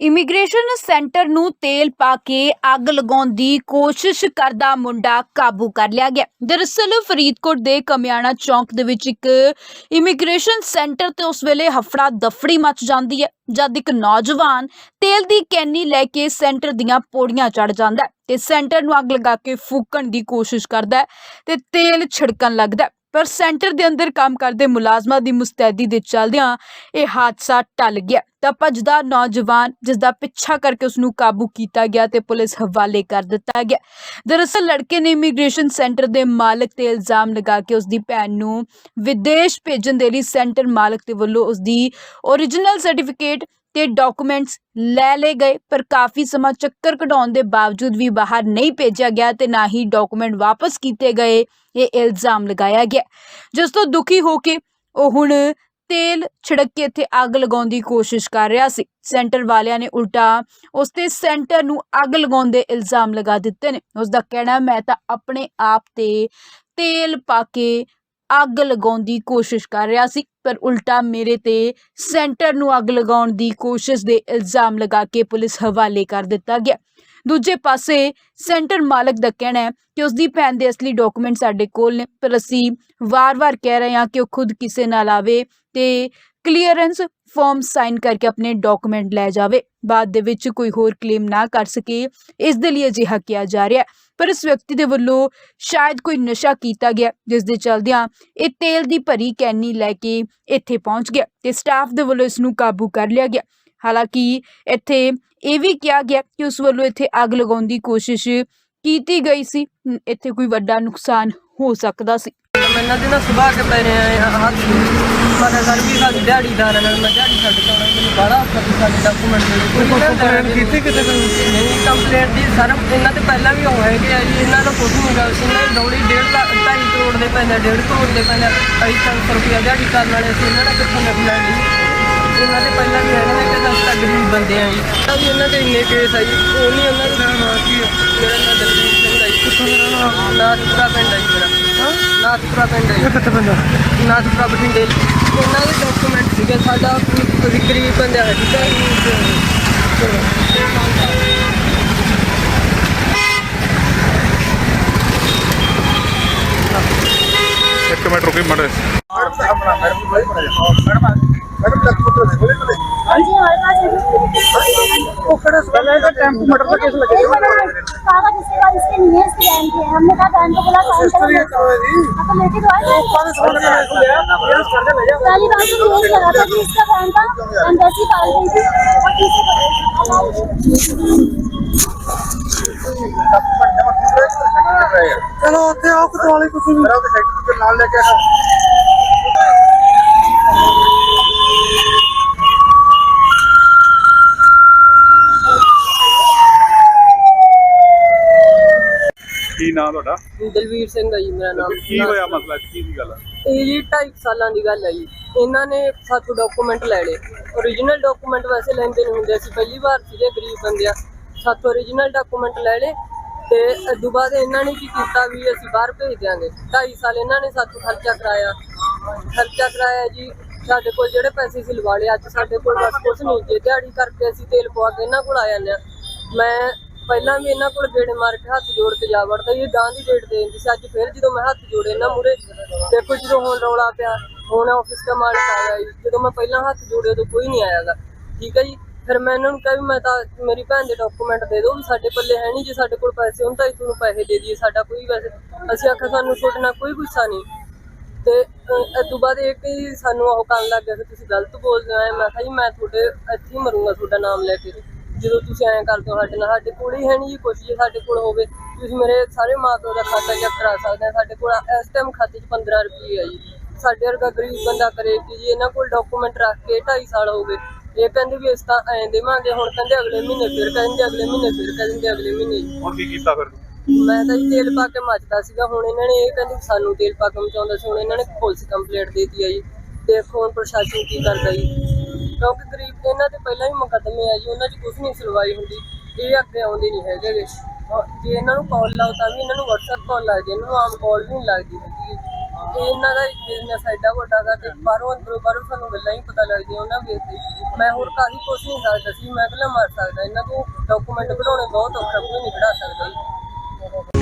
Immigration centre ਨੂੰ ਤੇਲ ਪਾ ਕੇ ਅੱਗ ਲਗਾਉਣ ਦੀ ਕੋਸ਼ਿਸ਼ ਕਰਦਾ ਮੁੰਡਾ ਕਾਬੂ ਕਰ ਲਿਆ ਗਿਆ। ਦਰਅਸਲ ਫਰੀਦਕੋਟ ਦੇ ਕਮਿਆਣਾ ਚੌਂਕ ਦੇ ਵਿੱਚ ਇੱਕ ਇਮੀਗ੍ਰੇਸ਼ਨ ਸੈਂਟਰ ਤੇ ਉਸ ਵੇਲੇ ਹਫੜਾ ਦਫੜੀ ਮਚ ਜਾਂਦੀ ਹੈ, ਜਦ ਇੱਕ ਨੌਜਵਾਨ ਤੇਲ ਦੀ ਕੈਨੀ ਲੈ ਕੇ ਸੈਂਟਰ ਦੀਆਂ ਪੌੜੀਆਂ ਚੜ ਜਾਂਦਾ ਹੈ ਤੇ ਸੈਂਟਰ ਨੂੰ ਅੱਗ ਲਗਾ ਕੇ ਫੂਕਣ ਦੀ ਕੋਸ਼ਿਸ਼ ਕਰਦਾ ਹੈ ਤੇ ਤੇਲ ਛਿੜਕਣ ਲੱਗਦਾ ਪਰ ਸੈਂਟਰ ਦੇ ਅੰਦਰ ਕੰਮ ਕਰਦੇ ਮੁਲਾਜ਼ਮਾਂ ਦੀ ਮੁਸਤੈਦੀ ਦੇ ਚੱਲਦਿਆਂ ਇਹ ਹਾਦਸਾ ਟਲ ਗਿਆ। ਤਾਂ ਭੱਜਦਾ ਨੌਜਵਾਨ ਜਿਸ ਦਾ ਪਿੱਛਾ ਕਰਕੇ ਉਸ ਨੂੰ ਕਾਬੂ ਕੀਤਾ ਗਿਆ ਤੇ ਪੁਲਿਸ ਹਵਾਲੇ ਕਰ ਦਿੱਤਾ ਗਿਆ। ਦਰਅਸਲ ਲੜਕੇ ਨੇ ਇਮੀਗ੍ਰੇਸ਼ਨ ਸੈਂਟਰ ਦੇ ਮਾਲਕ ਤੇ ਇਲਜ਼ਾਮ ਲਗਾ ਕੇ ਉਸ ਦੀ ਭੈਣ ਨੂੰ ਵਿਦੇਸ਼ ਭੇਜਣ ਦੇ ਲਈ ਸੈਂਟਰ ਮਾਲਕ ਦੇ ਵੱਲੋਂ ਉਸ ਦੀ ਓਰੀਜਨਲ ਸਰਟੀਫਿਕੇਟ ਤੇ ਡਾਕੂਮੈਂਟਸ ਲੈ ਲਏ ਗਏ, ਪਰ ਕਾਫੀ ਸਮਾਂ ਚੱਕਰ ਕਢਾਉਣ ਦੇ ਬਾਵਜੂਦ ਵੀ ਬਾਹਰ ਨਹੀਂ ਭੇਜਿਆ ਗਿਆ ਤੇ ਨਾ ਹੀ ਡਾਕੂਮੈਂਟ ਵਾਪਸ ਕੀਤੇ ਗਏ, ਇਹ ਇਲਜ਼ਾਮ ਲਗਾਇਆ ਗਿਆ। ਜਿਸ ਤੋਂ ਦੁਖੀ ਹੋ ਕੇ ਉਹ ਹੁਣ ਤੇਲ ਛਿੜਕ ਕੇ ਇੱਥੇ ਅੱਗ ਲਗਾਉਣ ਦੀ ਕੋਸ਼ਿਸ਼ ਕਰ ਰਿਹਾ ਸੀ। ਸੈਂਟਰ ਵਾਲਿਆਂ ਨੇ ਉਲਟਾ ਉਸ ਤੇ ਸੈਂਟਰ ਨੂੰ ਅੱਗ ਲਗਾਉਣ ਦੇ ਇਲਜ਼ਾਮ ਲਗਾ ਦਿੱਤੇ ਨੇ। ਉਸ ਦਾ ਕਹਿਣਾ, ਮੈਂ ਤਾਂ ਆਪਣੇ ਆਪ ਤੇ ਤੇਲ ਪਾ ਕੇ ਅੱਗ ਲਗਾਉਣ ਦੀ ਕੋਸ਼ਿਸ਼ ਕਰ ਰਿਹਾ ਸੀ। ਪਰ ਉਲਟਾ ਮੇਰੇ ਤੇ ਸੈਂਟਰ ਨੂੰ ਅੱਗ ਲਗਾਉਣ ਦੀ ਕੋਸ਼ਿਸ਼ ਦੇ ਇਲਜ਼ਾਮ ਲਗਾ ਕੇ ਪੁਲਿਸ ਹਵਾਲੇ ਕਰ ਦਿੱਤਾ ਗਿਆ। ਦੂਜੇ ਪਾਸੇ ਸੈਂਟਰ ਮਾਲਕ ਦਾ ਕਹਿਣਾ ਹੈ ਕਿ ਉਸ ਦੀ ਭੈਣ ਦੇ ਅਸਲੀ ਡਾਕੂਮੈਂਟ ਸਾਡੇ ਕੋਲ ਨੇ, ਪਰ ਅਸੀਂ ਵਾਰ-ਵਾਰ ਕਹਿ ਰਹੇ ਹਾਂ ਕਿ ਉਹ ਖੁਦ ਕਿਸੇ ਨਾਲ ਆਵੇ ਤੇ ਕਲੀਅਰੈਂਸ ਫਾਰਮ ਸਾਈਨ ਕਰਕੇ ਆਪਣੇ ਡਾਕੂਮੈਂਟ ਲੈ ਜਾਵੇ। ਬਾਅਦ ਦੇ ਵਿੱਚ ਕੋਈ ਹੋਰ ਕਲੇਮ ਨਾ ਕਰ ਸਕੇ, ਇਸ ਦੇ ਲਈ ਅਜਿਹਾ ਕਿਹਾ ਜਾ ਰਿਹਾ ਪਰ ਇਸ ਵਿਅਕਤੀ ਦੇ ਵੱਲੋਂ ਸ਼ਾਇਦ ਕੋਈ ਨਸ਼ਾ ਕੀਤਾ ਗਿਆ, ਜਿਸ ਦੇ ਚਲਦਿਆਂ ਇਹ ਤੇਲ ਦੀ ਭਰੀ ਕੈਨੀ ਲੈ ਕੇ ਇੱਥੇ ਪਹੁੰਚ ਗਿਆ ਤੇ ਸਟਾਫ ਦੇ ਵੱਲੋਂ ਇਸ ਨੂੰ ਕਾਬੂ ਕਰ ਲਿਆ ਗਿਆ। ਹਾਲਾਂਕਿ ਇੱਥੇ ਇਹ ਵੀ ਕਿਹਾ ਗਿਆ ਕਿ ਉਸ ਵੱਲੋਂ ਇੱਥੇ ਅੱਗ ਲਗਾਉਣ ਦੀ ਕੋਸ਼ਿਸ਼ ਕੀਤੀ ਗਈ ਸੀ। ਨ- ਇੱਥੇ ਕੋਈ ਵੱਡਾ ਨੁਕਸਾਨ ਹੋ ਸਕਦਾ ਸੀ। ਮੈਨਾਂ ਦੇ ਨਾਲ ਸੁਭਾ ਕੇ ਪੈ ਰਹੇ ਆ ਹੱਥ ਮੈਂ ਸਰ ਵੀ ਸਾਡੀ ਦਿਹਾੜੀਦਾਰ ਨਾਲ ਮੈਂ ਦਿਹਾੜੀ ਛੱਡ ਕੇ ਆਉਣਾ ਮੈਨੂੰ ਬੜਾ ਔਖਾ ਸੀ ਸਾਡੇ ਡਾਕੂਮੈਂਟ ਦੇ ਕੋਈ ਕੰਪਲੇਂਟ ਕੀਤੀ ਕਿਤੇ ਨਹੀਂ ਕੰਪਲੇਂਟ ਦੀ ਸਰ ਇਹਨਾਂ ਤੇ ਪਹਿਲਾਂ ਵੀ ਹੋਇਆ ਕਿ ਆ ਜੀ ਇਹਨਾਂ ਦਾ ਕੁਝ ਨਹੀਂ ਗਾ ਸੀ ਇਹਨਾਂ ਦੌੜੀ 1.5 ਲੱਖ 2.5 ਕਰੋੜ ਦੇ ਪੈਂਦਾ 1.5 ਕਰੋੜ ਦੇ ਪੈਂਦਾ ਅਸੀਂ 300 ਰੁਪਇਆ ਦਿਹਾੜੀ ਕਰਨ ਵਾਲੇ ਸੀ ਇਹਨਾਂ ਨੇ ਕਿੱਥੋਂ ਨਿਕਲਣਾ ਜੀ? ਇਹਨਾਂ ਦੇ ਪਹਿਲਾਂ ਵੀ ਹੈਗੇ ਨੇ ਗਰੀਬ ਬੰਦੇ ਆ ਜੀ ਤਾਂ ਵੀ ਇਹਨਾਂ ਦੇ ਇੰਨੇ ਕੇਸ ਆ ਜੀ ਉਹ ਨਹੀਂ ਉਹਨਾਂ ਦਾ ਨਾਮ ਕੀ ਮੇਰਾ ਨਾਮ ਦਲਜੀਤ ਸਿੰਘ ਆ ਜੀ ਕਿੱਥੋਂ ਮੇਰਾ ਨਾਮ ਨਾਥਪੁਰਾ ਪਿੰਡ ਆ ਜੀ ਮੇਰਾ ਹਾਂ ਨਾਥਪੁਰਾ ਪਿੰਡ ਹੈ ਕਿੱਥੇ ਪਿੰਡ ਨਾਥਪੁਰਾ ਬਠਿੰਡੇ ਇਹਨਾਂ ਦੇ ਡਾਕੂਮੈਂਟ ਸੀਗੇ ਸਾਡਾ ਕੋਈ ਗਰੀਬ ਬੰਦਾ ਹੈ ਠੀਕ ਹੈ ਇੱਕ ਮਿੰਟ ਰੁਕੀ ਮੜੇ ਹਾਂਜੀ कागज इसके बाद इसके नहीं है इसके बैंक के हैं। हमने कहा बैंक को बोला साइन करो हाँ, तो लेके तो आए थे। पहली बात तो यही लगा था कि इसका बैंक का एम्बेसी डाल गई थी और तीसरी ਚਲੋ ਉੱਥੇ ਆਓ ਕਤਵਾਲੀ ਤੁਸੀਂ ਵੀ ਨਾਲ ਲੈ ਕੇ ਕੀ ਨਾਂ ਤੁਹਾਡਾ? ਦਲਵੀਰ ਸਿੰਘ ਆ ਜੀ ਮੇਰਾ ਨਾਮ ਕੀ ਹੋਇਆ ਮਸਲਾ? ਕੀ ਦੀ ਗੱਲ ਆ? ਇਹ ਜੀ 2.5 ਸਾਲਾਂ ਦੀ ਗੱਲ ਹੈ ਜੀ। ਇਹਨਾਂ ਨੇ ਸਾਥੋਂ ਡਾਕੂਮੈਂਟ ਲੈ ਲਏ। origignal ਡਾਕੂਮੈਂਟ ਵੈਸੇ ਲੈਂਦੇ ਨਹੀਂ ਹੁੰਦੇ ਸੀ। ਪਹਿਲੀ ਵਾਰ ਸੀਗੇ ਗਰੀਬ ਬੰਦਿਆ। ਸਾਥੋਂ origignal ਡਾਕੂਮੈਂਟ ਲੈ ਲਏ ਤੇ ਅਦੋਂ ਬਾਅਦ ਇਹਨਾਂ ਨੇ ਕੀ ਕੀਤਾ ਵੀ ਅਸੀਂ ਬਾਹਰ ਭੇਜ ਦਿਆਂਗੇ। 2.5 ਸਾਲ ਇਹਨਾਂ ਨੇ ਸਾਥੋਂ ਖਰਚਾ ਕਰਾਇਆ। ਖਰਚਾ ਕਰਾਇਆ ਜੀ। ਸਾਡੇ ਕੋਲ ਜਿਹੜੇ ਪੈਸੇ ਸੀ ਲਵਾ ਲਏ। ਅੱਜ ਸਾਡੇ ਕੋਲ ਬਸ ਕੁਝ ਨਹੀਂ। ਜੇ ਦਿਹਾੜੀ ਕਰਕੇ ਅਸੀਂ ਤੇਲ ਪਵਾ ਕੇ ਇਹਨਾਂ ਕੋਲ ਆ ਜਾਂਦੇ ਹਾਂ। ਮੈਂ ਪਹਿਲਾਂ ਵੀ ਇਹਨਾਂ ਕੋਲ ਗੇੜੇ ਮਾਰ ਕੇ ਹੱਥ ਜੋੜ ਕੇ ਜਾ ਵੜਦਾ ਇਹ ਗਾਂ ਦੀ ਡੇਟ ਦੇ ਦਿੰਦੀ ਸੀ। ਅੱਜ ਫਿਰ ਜਦੋਂ ਮੈਂ ਹੱਥ ਜੋੜੇ ਇਹਨਾਂ ਮੂਰੇ ਦੇਖੋ ਜਦੋਂ ਹੁਣ ਰੌਲਾ ਪਿਆ, ਹੁਣ ਆਫਿਸ ਦਾ ਮਾਲਕ ਆਇਆ ਜੀ। ਜਦੋਂ ਮੈਂ ਪਹਿਲਾਂ ਹੱਥ ਜੋੜੇ ਉਦੋਂ ਕੋਈ ਨਹੀਂ ਆਇਆਗਾ। ਠੀਕ ਹੈ ਜੀ? ਫਿਰ ਮੈਂ ਇਹਨਾਂ ਨੂੰ ਕਿਹਾ ਵੀ ਮੈਂ ਤਾਂ ਮੇਰੀ ਭੈਣ ਦੇ ਡਾਕੂਮੈਂਟ ਦੇ ਦਿਓ ਵੀ ਸਾਡੇ ਪੱਲੇ ਹੈ ਨਹੀਂ, ਜੇ ਸਾਡੇ ਕੋਲ ਪੈਸੇ ਹੁਣ ਤਾਂ ਅਸੀਂ ਤੁਹਾਨੂੰ ਪੈਸੇ ਦੇ ਦਈਏ, ਸਾਡਾ ਕੋਈ ਵੈਸੇ ਅਸੀਂ ਆਖਿਆ ਸਾਨੂੰ ਤੁਹਾਡੇ ਨਾਲ ਕੋਈ ਗੁੱਸਾ ਨਹੀਂ। ਤੇ ਇਸ ਤੋਂ ਬਾਅਦ ਇਹ ਕਿ ਸਾਨੂੰ ਉਹ ਕਰਨ ਲੱਗ ਗਿਆ ਕਿ ਤੁਸੀਂ ਗਲਤ ਬੋਲਦੇ ਹੋ ਮੈਂ ਕਿਹਾ ਜੀ, ਮੈਂ ਤੁਹਾਡੇ ਇੱਥੇ ਹੀ ਮਰੂੰਗਾ, ਤੁਹਾਡਾ ਨਾਮ ਲੈ ਕੇ। ਜਦੋਂ ਤੁਸੀਂ ਐਂ ਕਰਦੇ ਹੋ ਸਾਡੇ ਨਾਲ ਸਾਡੇ ਕੋਲ ਹੀ ਹੈ ਨਹੀਂ ਜੀ ਕੁਛ ਜੇ ਸਾਡੇ ਕੋਲ ਹੋਵੇ ਤੁਸੀਂ ਮੇਰੇ ਸਾਰੇ ਮਾਂ ਪਿਓ ਦਾ ਖਾਤਾ ਚੈੱਕ ਕਰਾ ਸਕਦੇ ਆ ਸਾਡੇ ਕੋਲ ਇਸ ਟਾਈਮ ਖਾਤੇ 'ਚ 15 ਰੁਪਏ ਹੈ ਜੀ। ਸਾਡੇ ਵਰਗਾ ਗਰੀਬ ਬੰਦਾ ਕਰੇ ਕਿ ਜੀ ਇਹਨਾਂ ਕੋਲ ਡਾਕੂਮੈਂਟ ਰੱਖ ਕੇ 2.5 ਸਾਲ ਹੋ ਗਏ। ਇਹ ਕਹਿੰਦੇ ਵੀ ਇਸ ਤਾਂ ਐਂ ਦੇਵਾਂਗੇ ਹੁਣ ਕਹਿੰਦੇ ਅਗਲੇ ਮਹੀਨੇ ਫਿਰ ਕਹਿੰਦੇ ਅਗਲੇ ਮਹੀਨੇ ਫਿਰ ਕਹਿੰਦੇ ਅਗਲੇ ਮਹੀਨੇ ਜੀ। ਹੁਣ ਕੀ ਕੀਤਾ ਫਿਰ? ਮੈਂ ਤਾਂ ਜੀ ਤੇਲ ਪਾ ਕੇ ਮੱਚਦਾ ਸੀਗਾ ਹੁਣ ਇਹਨਾਂ ਨੇ ਇਹ ਕਹਿੰਦੇ ਸਾਨੂੰ ਤੇਲ ਪਾ ਕੇ ਮਚਾਉਂਦਾ ਸੀ ਹੁਣ ਇਹਨਾਂ ਨੇ ਪੁਲਿਸ ਕੰਪਲੇਂਟ ਦਿੱਤੀ ਹੈ ਜੀ। ਦੇਖੋ ਹੁਣ ਪ੍ਰਸ਼ਾਸਨ ਕੀ ਕਰਦਾ ਜੀ। ਕਿਉਂਕਿ ਗਰੀਬ ਤੇ ਇਹਨਾਂ ਦੇ ਪਹਿਲਾਂ ਵੀ ਮੁਕੱਦਮੇ ਆ ਜੀ ਉਹਨਾਂ 'ਚ ਕੁਝ ਨਹੀਂ ਸੁਣਵਾਈ ਹੁੰਦੀ ਇਹ ਅੱਗੇ ਆਉਂਦੇ ਨਹੀਂ ਹੈਗੇ ਗੇ। ਔਰ ਜੇ ਇਹਨਾਂ ਨੂੰ ਕਾਲ ਲਾਓ ਤਾਂ ਵੀ ਇਹਨਾਂ ਨੂੰ WhatsApp ਕਾਲ ਲੱਗਦੀ ਹੈ, ਇਹਨਾਂ ਨੂੰ ਆਮ ਕਾਲ ਵੀ ਨਹੀਂ ਲੱਗਦੀ ਹੈਗੀ ਤੇ ਇਹਨਾਂ ਦਾ ਬਿਜ਼ਨਸ ਐਡਾ ਵੱਡਾ ਗਾ ਤੇ ਬਾਹਰੋਂ ਅੰਦਰੋਂ ਬਾਹਰੋਂ ਸਾਨੂੰ ਗੱਲਾਂ ਹੀ ਪਤਾ ਲੱਗਦੀਆਂ ਉਹਨਾਂ ਵੇਖ ਕੇ ਮੈਂ ਹੋਰ ਕਾਹੀ ਕੁਝ ਨਹੀਂ ਸਕਦਾ ਸੀ ਮੈਂ ਇਕੱਲਾ ਮਰ ਸਕਦਾ। ਇਹਨਾਂ ਤੋਂ ਡਾਕੂਮੈਂਟ ਬਣਾਉਣੇ ਬਹੁਤ ਔਖਾ ਕੋਈ ਨਹੀਂ ਕਢਾ ਸਕਦਾ ਜੀ।